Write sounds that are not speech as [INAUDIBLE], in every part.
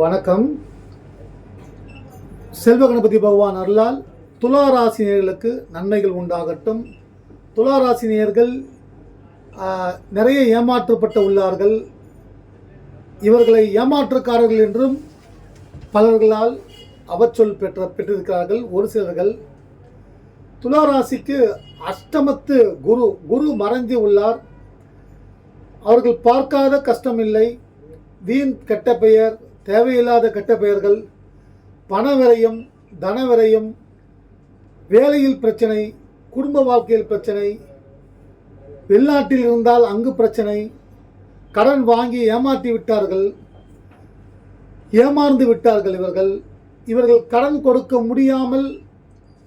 வணக்கம். செல்வ கணபதி பகவான் அருளால் துலா ராசினியர்களுக்கு நன்மைகள் உண்டாகட்டும். துலா ராசினியர்கள் நிறைய ஏமாற்றப்பட்டு உள்ளார்கள். இவர்களை ஏமாற்றுக்காரர்கள் என்றும் பலர்களால் அவச்சொல் பெற்ற பெற்றிருக்கிறார்கள் ஒரு சிலர்கள். துலா ராசிக்கு அஷ்டமத்து குரு குரு மறைந்து உள்ளார். அவர்கள் பார்க்காத கஷ்டம் இல்லை வீண் கெட்ட பெயர் தேவையில்லாத கெட்ட பெயர்கள் பண விரயம் தன விரயம் வேலையில் பிரச்சனை குடும்ப வாழ்க்கையில் பிரச்சனை வெளிநாட்டில் இருந்தால் அங்கு பிரச்சனை கடன் வாங்கி ஏமாற்றி விட்டார்கள் ஏமாந்து விட்டார்கள் இவர்கள். இவர்கள் கடன் கொடுக்க முடியாமல்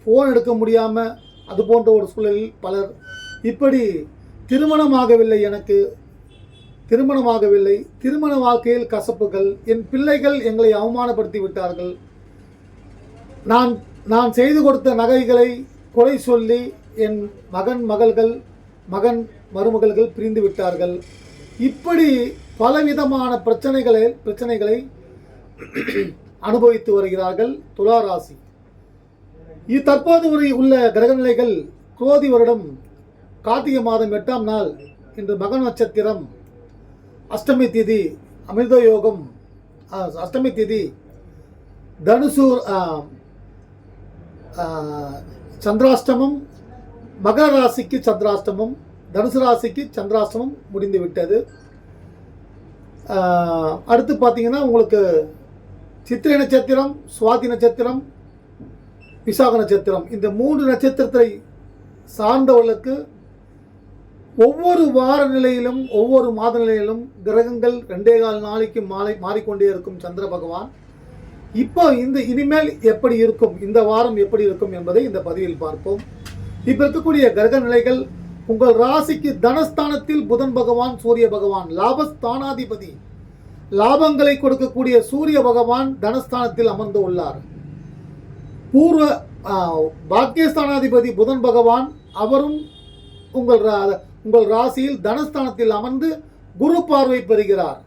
ஃபோன் எடுக்க முடியாமல் அது போன்ற ஒரு சூழலில் பலர். இப்படி திருமணமாகவில்லை எனக்கு. திருமணமாகவில்லை. திருமண வாழ்க்கையில் கசப்புகள் என் பிள்ளைகள் எங்களை அவமானப்படுத்தி விட்டார்கள். நான் நான் செய்து கொடுத்த நகைகளை குறை சொல்லி என் மகன் மகள்கள் மகன் மருமகள்கள் பிரிந்து விட்டார்கள். இப்படி பலவிதமான பிரச்சனைகளை பிரச்சனைகளை அனுபவித்து வருகிறார்கள் துலா ராசி இது தற்போது ஒரு உள்ள கிரகநிலைகள் குரோதி வருடம் கார்த்திகை மாதம் எட்டாம் நாள் இன்று மகன் நட்சத்திரம் அஷ்டமி திதி அமிர்த யோகம் அஷ்டமி திதி தனுசு சந்திராஷ்டமம் மகர ராசிக்கு சந்திராஷ்டமம் தனுசு ராசிக்கு சந்திராஷ்டமம் முடிந்து விட்டது. அடுத்து பார்த்தீங்கன்னா உங்களுக்கு சித்திரை நட்சத்திரம் சுவாதி நட்சத்திரம் விசாக நட்சத்திரம். இந்த மூன்று நட்சத்திரத்தை சார்ந்தவர்களுக்கு ஒவ்வொரு வார நிலையிலும் ஒவ்வொரு மாத நிலையிலும் கிரகங்கள் ரெண்டே கால் நாளைக்கு மாலை மாறிக்கொண்டே இருக்கும் சந்திர பகவான். இப்போ இந்த இனிமேல் எப்படி இருக்கும் இந்த வாரம் எப்படி இருக்கும் என்பதை இந்த பதிவில் பார்ப்போம். இப்போ இருக்கக்கூடிய கிரக நிலைகள் உங்கள் ராசிக்கு தனஸ்தானத்தில் புதன் பகவான் சூரிய பகவான் லாபஸ்தானாதிபதி. லாபங்களை கொடுக்கக்கூடிய சூரிய பகவான் தனஸ்தானத்தில் அமர்ந்து உள்ளார். பூர்வ பாக்கியஸ்தானாதிபதி புதன் பகவான் அவரும் உங்கள் ரா- உங்கள் ராசியில் தனஸ்தானத்தில் அமர்ந்து குரு பார்வை பெறுகிறார்.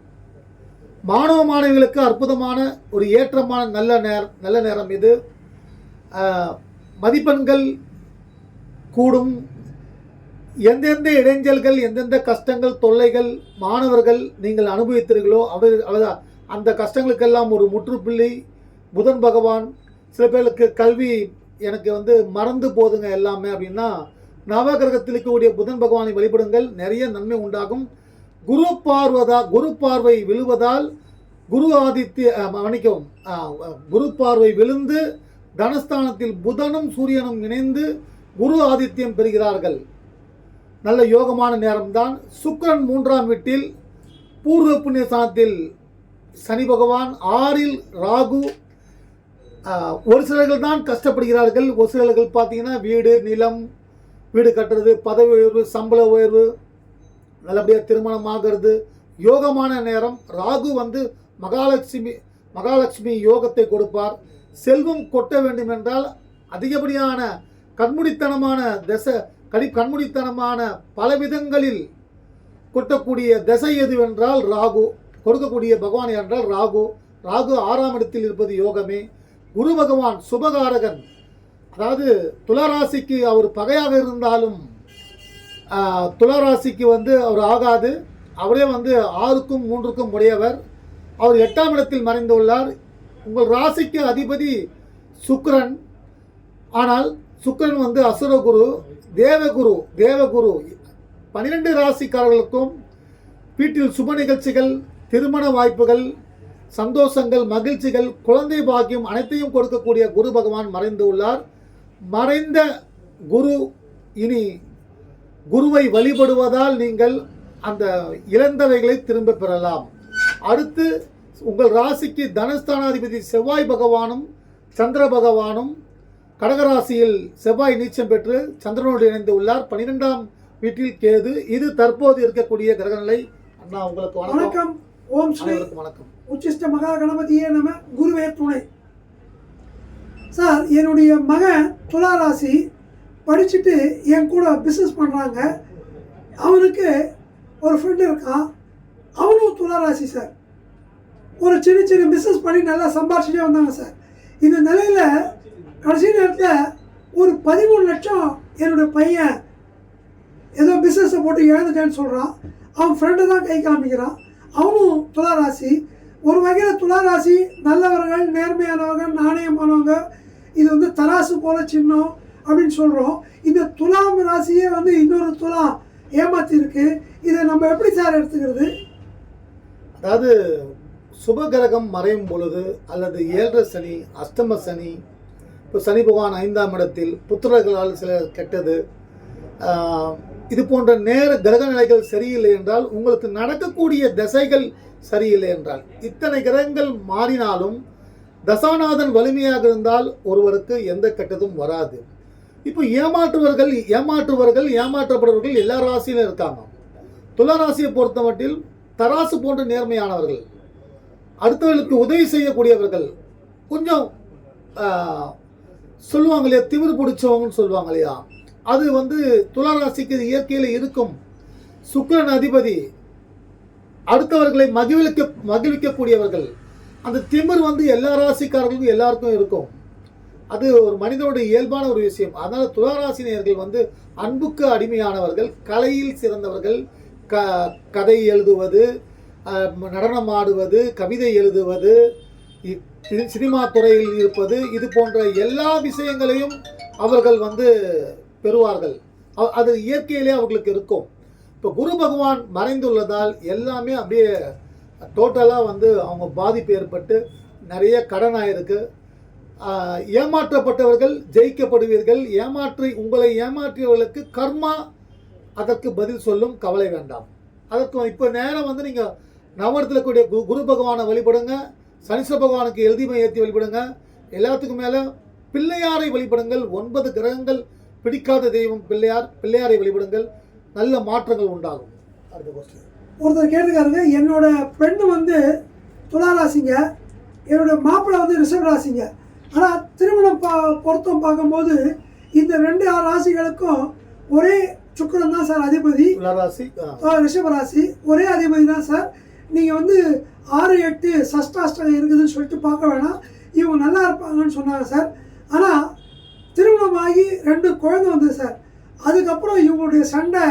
மாணவ மாணவிகளுக்கு அற்புதமான ஒரு ஏற்றமான நல்ல நேரம் நல்ல நேரம் இது. மதிப்பெண்கள் கூடும். எந்தெந்த இடைஞ்சல்கள் எந்தெந்த கஷ்டங்கள் தொல்லைகள் மாணவர்கள் நீங்கள் அனுபவித்தீர்களோ அவை அந்த கஷ்டங்களுக்கெல்லாம் ஒரு முற்றுப்புள்ளி. புதன் பகவான் சில பேருக்கு கல்வி எனக்கு வந்து மறந்து போதுங்க எல்லாமே அப்படின்னா நவகிரகத்தில் இருக்கக்கூடிய புதன் பகவானை வழிபடுங்கள். நிறைய நன்மை உண்டாகும். குரு பார்வதா குரு பார்வை விழுவதால் குரு ஆதித்ய மன்னிக்கவும் குரு பார்வை விழுந்து தனஸ்தானத்தில் புதனும் சூரியனும் இணைந்து குரு ஆதித்யம் பெறுகிறார்கள். நல்ல யோகமான நேரம்தான். சுக்கரன் மூன்றாம் வீட்டில் பூர்வ புண்ணிய ஸ்தானத்தில் சனி பகவான் ஆறில் ராகு ஒரு சிலர்கள் தான் கஷ்டப்படுகிறார்கள். ஒரு சிலர்கள் பார்த்தீங்கன்னா வீடு நிலம் வீடு கட்டுறது பதவி உயர்வு சம்பள உயர்வு நல்லபடியாக திருமணம் ஆகிறது யோகமான நேரம். ராகு வந்து மகாலட்சுமி மகாலட்சுமி யோகத்தை கொடுப்பார். செல்வம் கொட்ட வேண்டும் என்றால் அதிகப்படியான கண்முடித்தனமான திசை கடி கண்முடித்தனமான பல விதங்களில் கொட்டக்கூடிய திசை எதுவென்றால் ராகு. கொடுக்கக்கூடிய பகவான் என்றால் ராகு. ராகு ஆறாம் இடத்தில் இருப்பது யோகமே. குரு பகவான் சுபகாரகன் அதாவது துளராசிக்கு அவர் பகையாக இருந்தாலும் துளராசிக்கு வந்து அவர் ஆகாது. அவரே வந்து ஆறுக்கும் மூன்றுக்கும் உடையவர். அவர் எட்டாம் இடத்தில் மறைந்துள்ளார் உங்கள் ராசிக்கு அதிபதி சுக்ரன் ஆனால் சுக்கிரன் வந்து அசுரகுரு தேவகுரு தேவகுரு. பன்னிரெண்டு ராசிக்காரர்களுக்கும் வீட்டில் சுப நிகழ்ச்சிகள் திருமண வாய்ப்புகள் சந்தோஷங்கள் மகிழ்ச்சிகள் குழந்தை பாக்கியம் அனைத்தையும் கொடுக்கக்கூடிய குரு பகவான் மறைந்து உள்ளார். மறைந்த குரு இனி குருவை வழிபடுவதால் நீங்கள் அந்த இழந்தவைகளை திரும்ப பெறலாம். அடுத்து உங்கள் ராசிக்கு தனஸ்தானாதிபதி செவ்வாய் பகவானும் சந்திர பகவானும் கடகராசியில் செவ்வாய் நீச்சம் பெற்று சந்திரனோடு இணைந்து உள்ளார். பன்னிரெண்டாம் வீட்டில் கேது. இது தற்போது இருக்கக்கூடிய கிரகநிலை. அண்ணா உங்களுக்கு வணக்கம். ஓம் ஸ்ரீ வணக்கம். உச்சிஷ்ட மகா கணபதியே நம. குருவே துணை. சார் என்னுடைய மகன் துலா ராசி படிச்சுட்டு என் கூட பிஸ்னஸ் பண்ணுறாங்க அவனுக்கு ஒரு ஃப்ரெண்டு இருக்கான் அவனும் துளாராசி சார். ஒரு சின்ன சின்ன பிஸ்னஸ் பண்ணி நல்லா சம்பாரிச்சுட்டே வந்தாங்க சார். இந்த நிலையில் கடைசி நேரத்தில் ஒரு பதிமூணு லட்சம் என்னுடைய பையன் ஏதோ பிஸ்னஸை போட்டு இழந்துட்டேன்னு சொல்கிறான் அவன் ஃப்ரெண்டை தான் கை காமிக்கிறான். அவனும் துளாராசி. ஒரு வகையில் துளாராசி நல்லவர்கள் நேர்மையானவர்கள் நாணயமானவங்க இது வந்து தராசு போல சின்னம் அப்படின்னு சொல்கிறோம் இந்த துலாம் ராசியே வந்து இன்னொரு துலாம் ஏமாத்திருக்கு. இதை நம்ம எப்படி சார் எடுத்துக்கிறது? அதாவது சுபகிரகம் மறையும் பொழுது அல்லது ஏழரை சனி அஷ்டம சனி இப்போ சனி பகவான் ஐந்தாம் இடத்தில் புத்திரர்களால் சில கெட்டது இது போன்ற நேர கிரக நிலைகள் சரியில்லை என்றால் உங்களுக்கு நடக்கக்கூடிய திசைகள் சரியில்லை என்றால் இத்தனை கிரகங்கள் மாறினாலும் தசாநாதன் வலிமையாக இருந்தால் ஒருவருக்கு எந்த கெட்டதும் வராது. இப்போ ஏமாற்றுவர்கள் ஏமாற்றுவர்கள் ஏமாற்றப்படுவர்கள் எல்லா ராசியிலும் இருக்காங்க. துளராசியை பொறுத்த மட்டில் தராசு போன்ற நேர்மையானவர்கள். அடுத்தவர்களுக்கு உதவி செய்யக்கூடியவர்கள். கொஞ்சம் சொல்லுவாங்க இல்லையா? திமிர் பிடிச்சவங்கன்னு சொல்லுவாங்க இல்லையா? அது வந்து துளராசிக்கு இயற்கையில் இருக்கும். சுக்கிரன் அதிபதி. அடுத்தவர்களை மகிழ்விக்க மகிழ்விக்கக்கூடியவர்கள். அந்த திமிர் வந்து எல்லா ராசிக்காரர்களுக்கும் எல்லாருக்கும் இருக்கும். அது ஒரு மனிதனுடைய இயல்பான ஒரு விஷயம். அதனால் துளாராசினியர்கள் வந்து அன்புக்கு அடிமையானவர்கள் கலையில் சிறந்தவர்கள் க கதை எழுதுவது நடனம் ஆடுவது கவிதை எழுதுவது சினிமா துறையில் இருப்பது இது போன்ற எல்லா விஷயங்களையும் அவர்கள் வந்து பெறுவார்கள். அது இயற்கையிலே அவர்களுக்கு இருக்கும். இப்போ குரு பகவான் மறைந்துள்ளதால் எல்லாமே அப்படியே டோட்டலாக வந்து அவங்க பாதிப்பு ஏற்பட்டு நிறைய கடன் ஆயிருக்கு. ஏமாற்றப்பட்டவர்கள் ஜெயிக்கப்படுவீர்கள். ஏமாற்றி உங்களை ஏமாற்றியவர்களுக்கு கர்மா அதற்கு பதில் சொல்லும் கவலை வேண்டாம். அதற்கு இப்போ நேரம் வந்து நீங்கள் நவரத்தில் கூடிய கு குரு பகவானை வழிபடுங்க. சனீஸ்வர பகவானுக்கு எழுதிமை ஏற்றி வழிபடுங்க. எல்லாத்துக்கும் மேலே பிள்ளையாரை வழிபடுங்கள். ஒன்பது கிரகங்கள் பிடிக்காத தெய்வம் பிள்ளையார் பிள்ளையாரை வழிபடுங்கள். நல்ல மாற்றங்கள் உண்டாகும். அடுத்த கொஸ்டின் ஒருத்தர் கேட்டிருக்காருங்க என்னோட பெண்ணு வந்து துளாராசிங்க என்னோட மாப்பிள்ளை வந்து ரிஷப ராசிங்க. ஆனால் திருமணம் பா பொருத்தம் பார்க்கும்போது இந்த ரெண்டு ராசிகளுக்கும் ஒரே சுக்கிரன் தான் சார் அதிபதி. ஆ, ரிஷப ராசி ஒரே அதிபதி தான் சார். நீங்கள் வந்து ஆறு எட்டு சஷ்டாஷ்டகம் இருக்குதுன்னு சொல்லிட்டு பார்க்க வேணாம். இவங்க நல்லா இருப்பாங்கன்னு சொன்னாங்க சார். ஆனால் திருமணமாகி ரெண்டு குழந்தை வந்தது சார். அதுக்கப்புறம் இவங்களுடைய சண்டை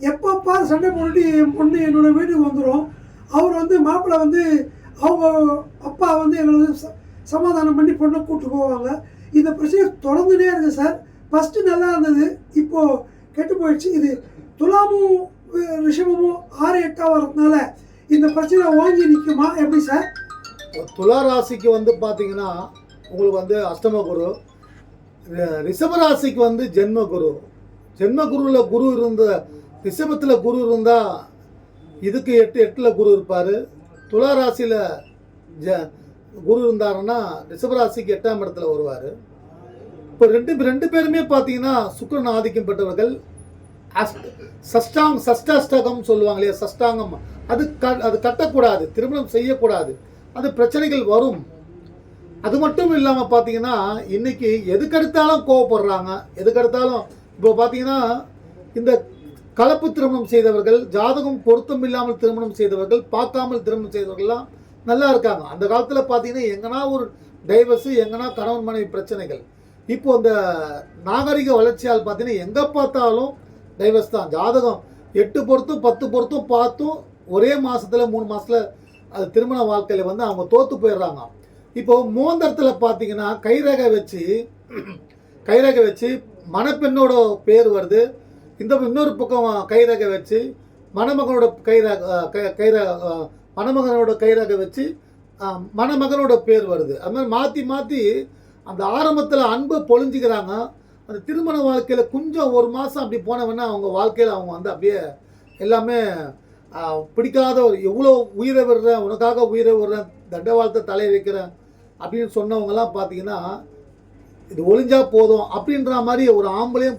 எப்போ சண்டை போட்டுட்டு என் பொண்ணு என்னோடய வீட்டுக்கு வந்துடும் அவர் வந்து மாப்பிள்ளை வந்து அவங்க அப்பா வந்து எங்களை வந்து ச- சமாதானம் பண்ணி பொண்ணை கூப்பிட்டு போவாங்க. இந்த பிரச்சனை தொடர்ந்துனே இருக்குது சார். ஃபஸ்ட்டு நல்லா இருந்தது. இப்போது கெட்டு போயிடுச்சு. இது துலாமும் ரிஷபமும் ஆறு எட்டாக வரதுனால இந்த பிரச்சனை ஓங்கி நிற்குமா எப்படி சார்? துலா ராசிக்கு வந்து பார்த்தீங்கன்னா உங்களுக்கு வந்து அஷ்டம குரு ரிஷப ராசிக்கு வந்து ஜென்ம குரு. ஜென்ம குருவில் குரு இருந்த ரிஷபத்தில் குரு இருந்தால் இதுக்கு எட்டு எட்டில் குரு இருப்பார். துலா ராசியில் ஜ குரு இருந்தாருன்னா ரிஷபராசிக்கு எட்டாம் இடத்துல வருவார். இப்போ ரெண்டு ரெண்டு பேருமே பார்த்தீங்கன்னா சுக்கரன் ஆதிக்கம் பெற்றவர்கள். அஷ்ட சஷ்டாங் சஷ்டாஷ்டகம் சொல்லுவாங்க இல்லையா? சஷ்டாங்கம். அது க அது கட்டக்கூடாது. திருமணம் செய்யக்கூடாது. அது பிரச்சனைகள் வரும். அது மட்டும் இல்லாமல் பார்த்தீங்கன்னா இன்னைக்கு எதுக்கெடுத்தாலும் கோவப்படுறாங்க. எதுக்கெடுத்தாலும் இப்போ பார்த்தீங்கன்னா இந்த கலப்பு திருமணம் செய்தவர்கள் ஜாதகம் பொருத்தம் இல்லாமல் திருமணம் செய்தவர்கள் பார்க்காமல் திருமணம் செய்தவர்கள்லாம் நல்லா இருக்காங்க. அந்த காலத்தில் பார்த்தீங்கன்னா எங்கன்னா ஒரு டைவர்ஸு எங்கன்னா கணவன் மனைவி பிரச்சனைகள். இப்போ இந்த நாகரிக வளர்ச்சியால் பார்த்தீங்கன்னா எங்கே பார்த்தாலும் டைவர்ஸ் தான். ஜாதகம் எட்டு பொருத்தும் பத்து பொருத்தும் பார்த்தும் ஒரே மாதத்தில் மூணு மாதத்தில் அது திருமண வாழ்க்கையில் வந்து அவங்க தோற்று போயிடுறாங்க. இப்போ மோந்தரத்தில் பார்த்தீங்கன்னா கைரேகை வச்சு கைரேகை வச்சு மணப்பெண்ணோட பேர் வருது. இந்த இன்னொரு பக்கம் கைரேகை வச்சு மணமகனோட கைரேகை கை- மணமகனோட கைரேகை வச்சு மணமகனோட பேர் வருது. அது மாதிரி மாற்றி மாற்றி அந்த ஆரம்பத்தில் அன்பை பொழிஞ்சிக்கிறாங்க. அந்த திருமண வாழ்க்கையில் கொஞ்சம் ஒரு மாதம் அப்படி போனவொன்னே அவங்க வாழ்க்கையில் அவங்க வந்து அப்படியே எல்லாமே பிடிக்காத ஒரு எவ்வளோ உயிரை விடுறேன் உனக்காக உயிரை விடுறேன் தண்டவாளத்தை தலையை வைக்கிறேன் அப்படின்னு சொன்னவங்கலாம் பார்த்தீங்கன்னா இது ஒளிஞ்சா போதும் அப்படின்ற மாதிரி ஒரு ஆம்பளையும்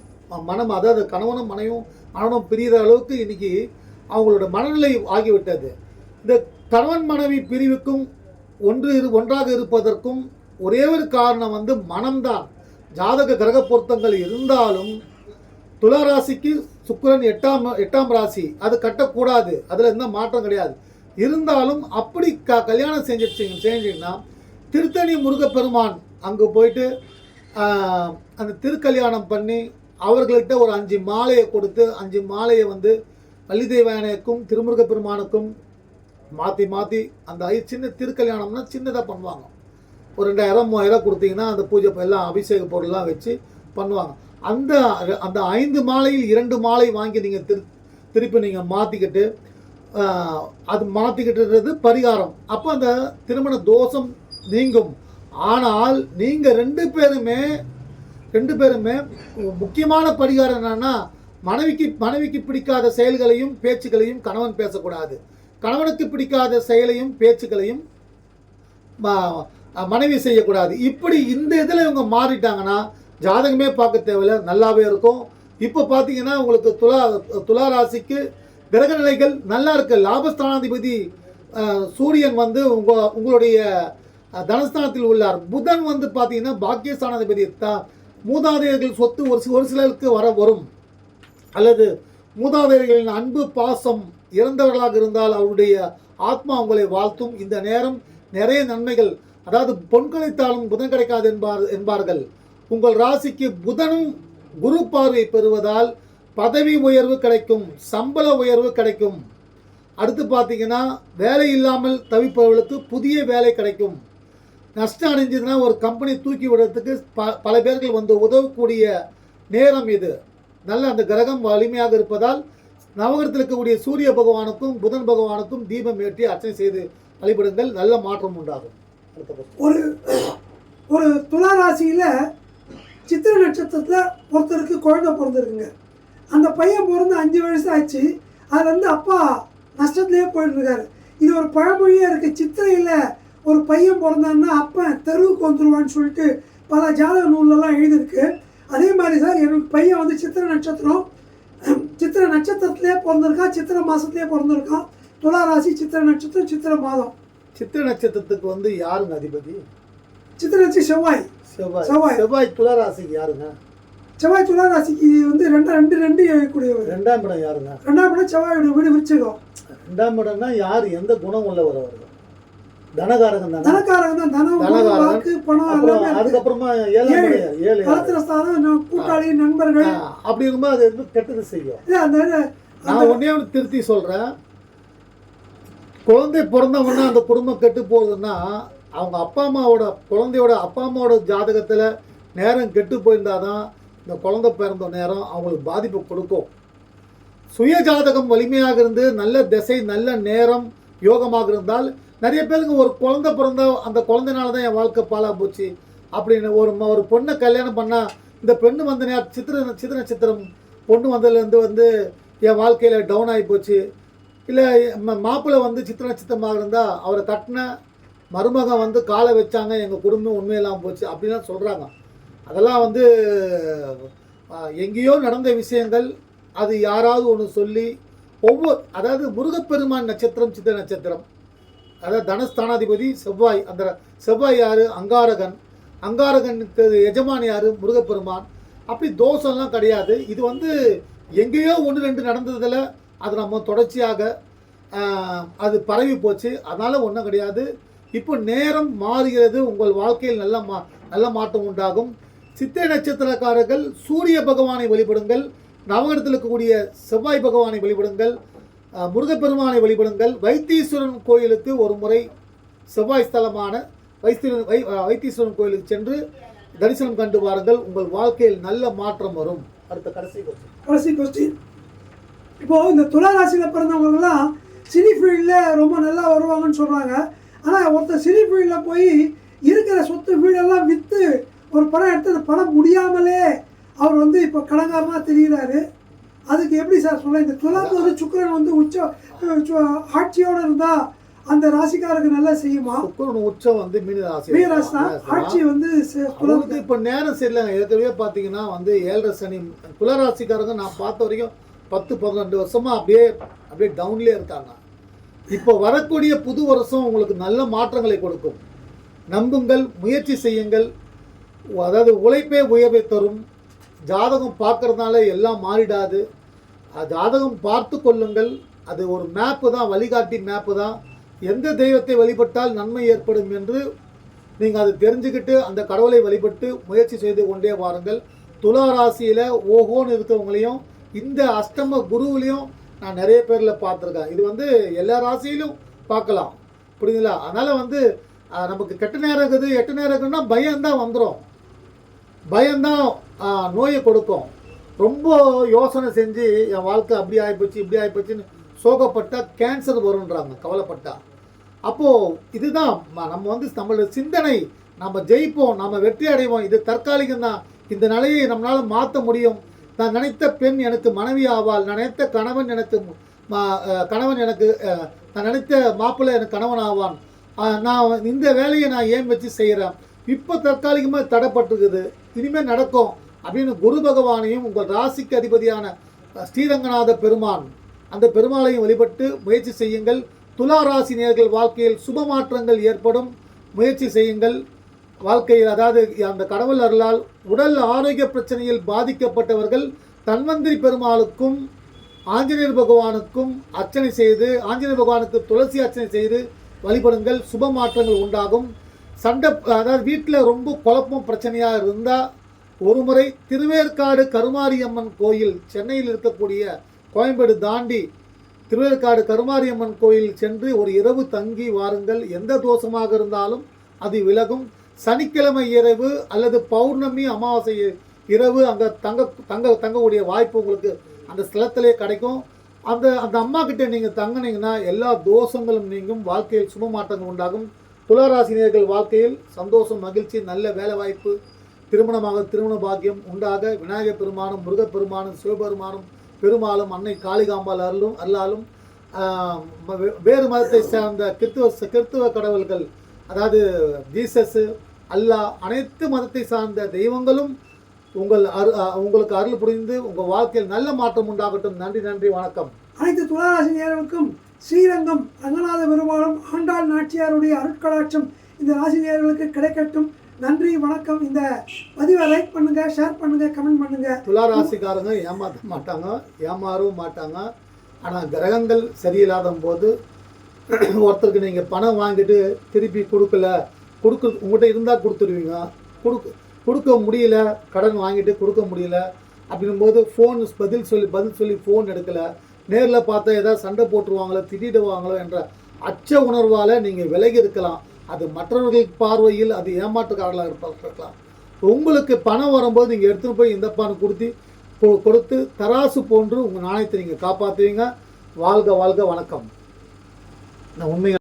மனம் அதாவது கணவனும் மனைவும் மனமும் பிரிகிற அளவுக்கு இன்னைக்கு அவங்களோட மனநிலை ஆகிவிட்டது. இந்த கணவன் மனைவி பிரிவுக்கும் ஒன்று இரு ஒன்றாக இருப்பதற்கும் ஒரே ஒரு காரணம் வந்து மனம்தான். ஜாதக கிரக பொருத்தங்கள் இருந்தாலும் துலா ராசிக்கு எட்டாம் எட்டாம் ராசி அது கட்டக்கூடாது. அதில் எந்த மாற்றம் கிடையாது. இருந்தாலும் அப்படி க கல்யாணம் செஞ்சு செஞ்சீங்கன்னா திருத்தணி முருகப்பெருமான் அங்கே போயிட்டு அந்த திருக்கல்யாணம் பண்ணி அவர்கள்ட்ட ஒரு அஞ்சு மாலையை கொடுத்து அஞ்சு மாலையை வந்து வள்ளிதேவாயனுக்கும் திருமுருக பெருமானுக்கும் மாற்றி மாற்றி அந்த ஐ சின்ன திருக்கல்யாணம்னா சின்னதாக பண்ணுவாங்க. ஒரு ரெண்டாயிரம் மூவாயிரம் கொடுத்தீங்கன்னா அந்த பூஜை எல்லாம் அபிஷேக பொருள்லாம் வச்சு பண்ணுவாங்க. அந்த அந்த ஐந்து மாலையில் இரண்டு மாலை வாங்கி நீங்கள் திரு திருப்பி நீங்கள் மாற்றிக்கிட்டு அது மாற்றிக்கிட்டுறது பரிகாரம். அப்போ அந்த திருமண தோஷம் நீங்கும். ஆனால் நீங்கள் ரெண்டு பேருமே ரெண்டு பேருமே முக்கியமான பரிகாரம் என்னன்னா மனைவிக்கு மனைவிக்கு பிடிக்காத செயல்களையும் பேச்சுகளையும் கணவன் பேசக்கூடாது. கணவனுக்கு பிடிக்காத செயலையும் பேச்சுகளையும் மனைவி செய்யக்கூடாது. இப்படி இந்த இதில் இவங்க மாறிட்டாங்கன்னா ஜாதகமே பார்க்க தேவையில்ல. நல்லாவே இருக்கும். இப்போ பார்த்தீங்கன்னா உங்களுக்கு துலா துலா ராசிக்கு கிரக நிலைகள் நல்லா இருக்கு. லாபஸ்தானாதிபதி சூரியன் வந்து உங்க உங்களுடைய தனஸ்தானத்தில் உள்ளார். புதன் வந்து பார்த்தீங்கன்னா பாக்கியஸ்தானாதிபதி தான். மூதாதையர்கள் சொத்து ஒரு ஒரு சிலருக்கு வர வரும். அல்லது மூதாதையர்களின் அன்பு பாசம் இறந்தவர்களாக இருந்தால் அவருடைய ஆத்மா உங்களை வாழ்த்தும். இந்த நேரம் நிறைய நன்மைகள். அதாவது பொன் கிடைத்தாலும் புதன் கிடைக்காது என்பார் என்பார்கள். உங்கள் ராசிக்கு புதனும் குரு பார்வை பெறுவதால் பதவி உயர்வு கிடைக்கும் சம்பள உயர்வு கிடைக்கும். அடுத்து பார்த்தீங்கன்னா வேலை இல்லாமல் தவிப்பவர்களுக்கு புதிய வேலை கிடைக்கும். நஷ்டம் அடைஞ்சதுன்னா ஒரு கம்பெனி தூக்கி விடுறதுக்கு ப பல பேர்கள் வந்து உதவக்கூடிய நேரம் இது. நல்ல அந்த கிரகம் வலிமையாக இருப்பதால் நவகரத்தில் இருக்கக்கூடிய சூரிய பகவானுக்கும் புதன் பகவானுக்கும் தீபம் ஏற்றி அர்ச்சனை செய்து வழிபடுங்கள். நல்ல மாற்றம் உண்டாகும். ஒரு ஒரு துலா ராசியில் சித்திர நட்சத்திரத்தில் ஒருத்தருக்கு குழந்தை பிறந்திருக்குங்க. அந்த பையன் பிறந்து அஞ்சு வயசு ஆச்சு. அதில் வந்து அப்பா நஷ்டத்துலேயே போயிட்டுருக்காரு இது ஒரு பழமொழியாக இருக்குது சித்திரையில் ஒரு பையன் பிறந்தான்னா அப்பன் தெருவுக்கு வந்துருவான்னு சொல்லிட்டு பல ஜாதக நூல்லலாம் எழுதியிருக்கு. அதே மாதிரி சார் எனக்கு பையன் வந்து சித்திர நட்சத்திரம். சித்திர நட்சத்திரத்திலே பிறந்திருக்கான் சித்திர மாதத்துலேயே பிறந்திருக்கான் துலா ராசி சித்திர நட்சத்திரம் சித்திர மாதம். சித்திர நட்சத்திரத்துக்கு வந்து யாருங்க அதிபதி? சித்திர நட்சத்திரம் செவ்வாய். செவ்வாய். செவ்வாய். செவ்வாய் துளாராசிக்கு யாருங்க? செவ்வாய் துலா ராசிக்கு வந்து ரெண்டு ரெண்டு ரெண்டு ஏழக்கூடியவர் ரெண்டாம் இடம் யாருங்க? ரெண்டாம் இடம் செவ்வாயோட வீடு விருச்சிகம். ரெண்டாம் இடம்னா யார் எந்த குணம் உள்ளவர் அவர்கள்? தனகாரகம் தானே? தனக்காரங்க தான். தனம் தனகாரகன். வாக்கு பணம் அப்புறம் எல்லாமே இருக்கு. அதுக்கப்புறமா ஏழு. ஸ்தானம் கூட்டாளி நண்பர்கள். அப்படி இருக்கும்போது அது எதுவும் கெட்டது செய்யும். அந்த நான் ஒன்று திருத்தி சொல்றேன். குழந்தை பிறந்த உடனே அந்த குடும்பம் கெட்டு போகுதுன்னா அவங்க அப்பா அம்மாவோட குழந்தையோட அப்பா அம்மாவோட ஜாதகத்துல நேரம் கெட்டு போயிருந்தாதான் இந்த குழந்தை பிறந்த நேரம் அவங்களுக்கு பாதிப்பு கொடுக்கும். சுய ஜாதகம் வலிமையாக இருந்து நல்ல திசை நல்ல நேரம் யோகமாக இருந்தால் நிறைய பேருக்கு ஒரு குழந்தை பிறந்தா அந்த குழந்தைனால தான் என் வாழ்க்கை பாலாக போச்சு அப்படின்னு ஒரு ஒரு பொண்ணை கல்யாணம் பண்ணால் இந்த பெண்ணு வந்த நேரம் சித்திர சித்திர நட்சத்திரம் பொண்ணு வந்ததுலேருந்து வந்து என் வாழ்க்கையில் டவுன் ஆகி போச்சு இல்லை மாப்பிள்ளை வந்து சித்திர நட்சத்திரமாக இருந்தால் அவரை கட்டின மருமகன் வந்து காலை வச்சாங்க எங்கள் குடும்பம் உண்மையெல்லாம் போச்சு அப்படிலாம் சொல்கிறாங்க அதெல்லாம் வந்து எங்கேயோ நடந்த விஷயங்கள் அது யாராவது ஒன்று சொல்லி ஒவ்வொரு அதாவது முருகப்பெருமான் நட்சத்திரம் சித்திர நட்சத்திரம் அதாவது தனஸ்தானாதிபதி செவ்வாய் அந்த செவ்வாய் யார்? அங்காரகன். அங்காரகனுக்கு எஜமான் யார்? முருகப்பெருமான். அப்படி தோஷம்லாம் கிடையாது. இது வந்து எங்கேயோ ஒன்று ரெண்டு நடந்ததில் அது நம்ம தொடர்ச்சியாக அது பரவி போச்சு. அதனால் ஒன்றும் கிடையாது. இப்போ நேரம் மாறுகிறது. உங்கள் வாழ்க்கையில் நல்ல மா நல்ல மாற்றம் உண்டாகும். சித்திரை நட்சத்திரக்காரர்கள் சூரிய பகவானை வழிபடுங்கள். நவகிரகத்தில் இருக்கக்கூடிய செவ்வாய் பகவானை வழிபடுங்கள். முருகப்பெருமானை வழிபடுங்கள். வைத்தீஸ்வரன் கோயிலுக்கு ஒரு முறை செவ்வாய் ஸ்தலமான வைத்தீஸ்வரன் வை வைத்தீஸ்வரன் கோயிலுக்கு சென்று தரிசனம் கண்டு வாருங்கள். உங்கள் வாழ்க்கையில் நல்ல மாற்றம் வரும். அடுத்த கடைசி கொஸ்டின் கடைசி கொஸ்டின் இப்போ இந்த துளாராசியில் பிறந்தவங்கலாம் சினி ஃபீல்டில் ரொம்ப நல்லா வருவாங்கன்னு சொல்கிறாங்க ஆனால் ஒருத்தர் சினி ஃபீல்டில் போய் இருக்கிற சொத்து வீடெல்லாம் விற்று ஒரு படம் எடுத்து அந்த படம் முடியாமலே அவர் வந்து இப்போ கடங்காரமாக தெரிகிறாரு அதுக்கு எப்படி சார் சொல்ல இந்த துலாத்து வந்து சுக்கிரன் வந்து உச்ச ஆட்சியோட இருந்தா அந்த ராசிக்காரருக்கு நல்லா செய்யுமா? சுக்கிரன் உச்சம் வந்து மீன ராசி மீனராசி தான் ஆட்சி வந்து துலாத்துக்கு இப்போ நேரம் சரியில்லைங்க. ஏற்கனவே பார்த்தீங்கன்னா வந்து ஏழரை சனி குலராசிக்காரங்க நான் பார்த்த வரைக்கும் பத்து பன்னெண்டு வருஷமா அப்படியே அப்படியே டவுன்லேயே இருக்காங்க. இப்போ வரக்கூடிய புது வருஷம் உங்களுக்கு நல்ல மாற்றங்களை கொடுக்கும். நம்புங்கள் முயற்சி செய்யுங்கள். அதாவது உழைப்பே உயர்வை தரும். ஜாதகம் பார்க்கறதுனால எல்லாம் மாறிடாது. ஜாதகம் பார்த்து கொள்ளுங்கள். அது ஒரு மேப்பு தான் வழிகாட்டி மேப்பு தான். எந்த தெய்வத்தை வழிபட்டால் நன்மை ஏற்படும் என்று நீங்கள் அதை தெரிஞ்சுக்கிட்டு அந்த கடவுளை வழிபட்டு முயற்சி செய்து கொண்டே வாருங்கள். துலா ராசியில் ஓஹோன்னு இருக்கிறவங்களையும் இந்த அஷ்டம குருவிலையும் நான் நிறைய பேரில் பார்த்துருக்கேன். இது வந்து எல்லா ராசியிலும் பார்க்கலாம். புரியுதுங்களா? அதனால் வந்து நமக்கு கெட்ட நேரம் இருக்குது. எட்டு நேரம் இருக்குன்னா பயம்தான் வந்துடும் பயம்தான் நோயை கொடுக்கும். ரொம்ப யோசனை செஞ்சு என் வாழ்க்கை அப்படி ஆகிப்போச்சு இப்படி ஆகிப்போச்சுன்னு சோகப்பட்டா கேன்சர் வரும்ன்றாங்க கவலைப்பட்டா. அப்போது இதுதான் நம்ம வந்து நம்மளோட சிந்தனை. நம்ம ஜெயிப்போம் நம்ம வெற்றி அடைவோம். இது தற்காலிகம் தான் இந்த நிலையை நம்மளால் மாற்ற முடியும். நான் நினைத்த பெண் எனக்கு மனைவி ஆவாள். நான் நினைத்த கணவன் எனக்கு கணவன் எனக்கு நான் நினைத்த மாப்பிள்ளை எனக்கு கணவன் ஆவான். நான் இந்த வேலையை நான் ஏன் வச்சு செய்கிறேன் இப்போ தற்காலிகமாக தடைப்பட்டிருக்குது. இனிமேல் நடக்கும். அப்படின்னு குரு பகவானையும் உங்கள் ராசிக்கு அதிபதியான ஸ்ரீரங்கநாத பெருமான் அந்த பெருமாளையும் வழிபட்டு முயற்சி செய்யுங்கள். துலா ராசி நேர்கள் வாழ்க்கையில் சுப மாற்றங்கள் ஏற்படும். முயற்சி செய்யுங்கள். வாழ்க்கையில் அதாவது அந்த கடவுள் அருளால் உடல் ஆரோக்கிய பிரச்சனையில் பாதிக்கப்பட்டவர்கள் தன்வந்திரி பெருமாளுக்கும் ஆஞ்சநேயர் பகவானுக்கும் அர்ச்சனை செய்து ஆஞ்சநேயர் பகவானுக்கு துளசி அர்ச்சனை செய்து வழிபடுங்கள். சுப மாற்றங்கள் உண்டாகும். சண்டை அதாவது வீட்டில் ரொம்ப குழப்பம் பிரச்சனையாக இருந்தால் ஒரு முறை திருவேற்காடு கருமாரியம்மன் கோயில் சென்னையில் இருக்கக்கூடிய கோயம்பேடு தாண்டி திருவேற்காடு கருமாரியம்மன் கோயில் சென்று ஒரு இரவு தங்கி வாருங்கள். எந்த தோஷமாக இருந்தாலும் அது விலகும். சனிக்கிழமை இரவு அல்லது பௌர்ணமி அமாவாசை இரவு அங்கே தங்க தங்க தங்கக்கூடிய வாய்ப்பு உங்களுக்கு அந்த ஸ்தலத்திலே கிடைக்கும். அந்த அந்த அம்மா கிட்டே நீங்கள் தங்கினீங்கன்னா எல்லா தோஷங்களும் நீங்கும். வாழ்க்கையில் சுப மாற்றங்கள் உண்டாகும். துளராசினியர்கள் வாழ்க்கையில் சந்தோஷம் மகிழ்ச்சி நல்ல வேலை வாய்ப்பு திருமணமாக திருமண பாக்கியம் உண்டாக விநாயகர் பெருமானும் முருகப்பெருமானும் சிவபெருமானும் பெருமாளும் அன்னை காளிகாம்பாள் அருளும் அல்லாலும் வேறு மதத்தை சார்ந்த கிறித்துவ கிறித்துவ கடவுள்கள் அதாவது ஜீசஸ் அல்லாஹ் அனைத்து மதத்தை சார்ந்த தெய்வங்களும் உங்கள் அரு உங்களுக்கு அருள் புரிந்து உங்கள் வாழ்க்கையில் நல்ல மாற்றம் உண்டாகட்டும். நன்றி நன்றி வணக்கம். அனைத்து துளாராசி ஸ்ரீரங்கம் ரங்கநாத பெருமாளும் ஆண்டாள் நாச்சியாருடைய அருட்கடாட்சம் இந்த ராசி கிடைக்கட்டும். நன்றி வணக்கம். இந்த பதிவை லைக் பண்ணுங்க ஷேர் பண்ணுங்க கமெண்ட் பண்ணுங்க. துளாராசிக்காரங்க ஏமாற்ற மாட்டாங்க ஏமாறவும் மாட்டாங்க. ஆனால் கிரகங்கள் சரியில்லாத போது [CLEARS THROAT] ஒருத்தருக்கு நீங்கள் பணம் வாங்கிட்டு திருப்பி கொடுக்கல கொடுக்க உங்கள்கிட்ட இருந்தால் கொடுத்துருவீங்க. கொடுக்க கொடுக்க முடியல கடன் வாங்கிட்டு கொடுக்க முடியல. அப்படிங்கும்போது ஃபோன் பதில் சொல்லி பதில் சொல்லி ஃபோன் எடுக்கலை. நேரில் பார்த்தா ஏதாவது சண்டை போட்டுருவாங்களோ திட்டிடுவாங்களோ என்ற அச்ச உணர்வால் நீங்கள் விலகி இருக்கலாம். அது மற்றவர்கள் பார்வையில் அது ஏமாற்றுக்காரர்களாக இருக்கலாம். உங்களுக்கு பணம் வரும்போது நீங்கள் எடுத்துகிட்டு போய் இந்த பணம் கொடுத்து கொடுத்து தராசு போன்று உங்கள் நாணயத்தை நீங்கள் காப்பாற்றுவீங்க வாழ்க வாழ்க வணக்கம். நான் உண்மையாக